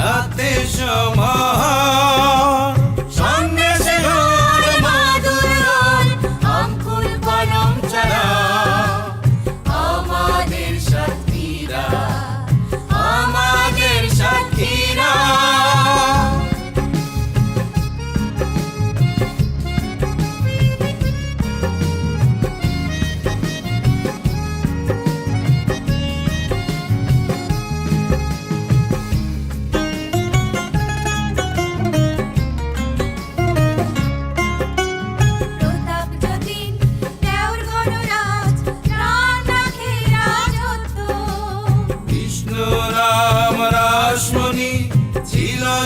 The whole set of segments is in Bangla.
সাথে সময়।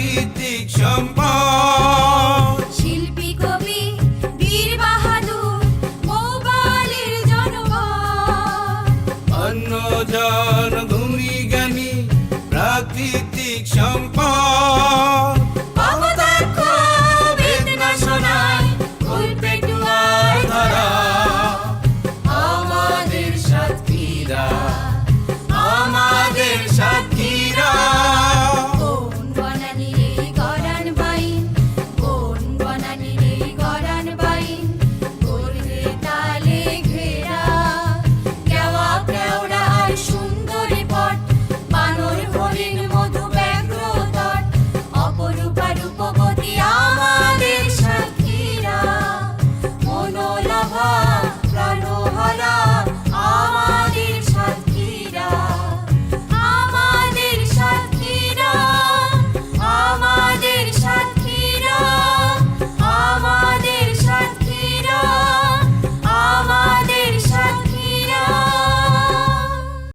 প্রাকৃতিক সম্পদ। শিল্পী কবি বীর বাহাদুর মোবাইলের জনগণ। অন্য জন গুণী জ্ঞানী প্রাকৃতিক সম্পদ। আমাদের